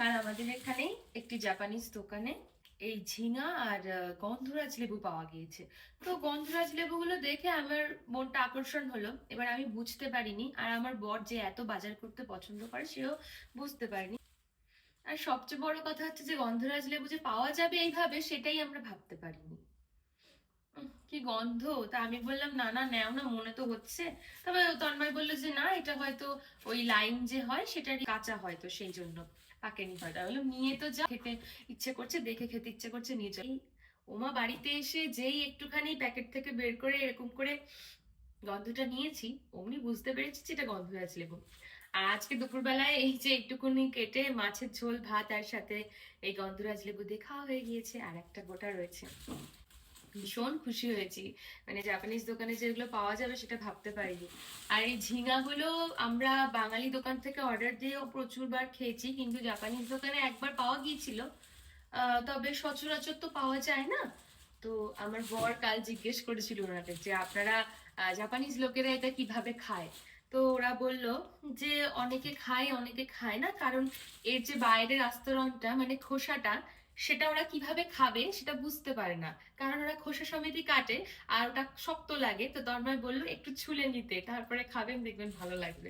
কারণ আমাদের এখানে একটি জাপানিজ দোকানে এই ঝিঙা আর গন্ধরাজ লেবু পাওয়া গিয়েছে। তো গন্ধরাজ লেবুগুলো দেখে আমার মনটা আকর্ষণ হলো। এবার আমি বুঝতে পারিনি আর আমার বর যে এত বাজার করতে পছন্দ করে সেও বুঝতে পারিনি। আর সবচেয়ে বড় কথা হচ্ছে যে গন্ধরাজ লেবু যে পাওয়া যাবে এইভাবে সেটাই আমরা ভাবতে পারিনি। কি গন্ধ? তা আমি বললাম, না না, নেও না, মনে তো হচ্ছে। তবে তন্ময় বলল যে, না, এটা হয়তো ওই লাইন যে হয়, সেটারই কাঁচা হয়তো সেই জন্য। পাকেনি হয়তো বললাম, নিয়ে তো যা, খেতে ইচ্ছে করছে, দেখে খেতে ইচ্ছে করছে, নিয়ে যাই ওমা বাড়িতে এসে যেই একটুখানি প্যাকেট থেকে বের করে এরকম করে গন্ধটা নিয়েছি, অমনি বুঝতে পেরেছি যে এটা গন্ধরাজ লেবু। আর আজকে দুপুরবেলায় এই যে একটুখানি কেটে মাছের ঝোল, ভাত, আর সাথে এই গন্ধরাজ লেবু দিয়ে খাওয়া হয়ে গিয়েছে, আর একটা গোটা রয়েছে। ভীষণ খুশি হয়েছি। মানে জাপানিজ দোকানে যেগুলো পাওয়া যাবে সেটা ভাবতে পারিনি। আর এই ঝিঙাগুলো আমরা বাঙালি দোকান থেকে অর্ডার দিয়েও প্রচুরবার খেয়েছি, কিন্তু জাপানিজ দোকানে একবার পাওয়া গিয়েছিল। তবে সচরাচর তো পাওয়া যায় না। তো আমার বর কাল জিজ্ঞেস করেছিল ওনাদের যে আপনারা জাপানিজ লোকেরা এটা কীভাবে খায়? তো ওরা বলল যে অনেকে খায় অনেকে খায় না। কারণ এর যে বাইরের আস্তরণটা মানে খোসাটা সেটা ওরা কীভাবে খাবে সেটা বুঝতে পারে না। কারণ ওরা খোসা সমেতই কাটে আর ওটা শক্ত লাগে। তো দরমায় বলল একটু ছুলে নিতে, তারপরে খাবেন দেখবেন ভালো লাগবে।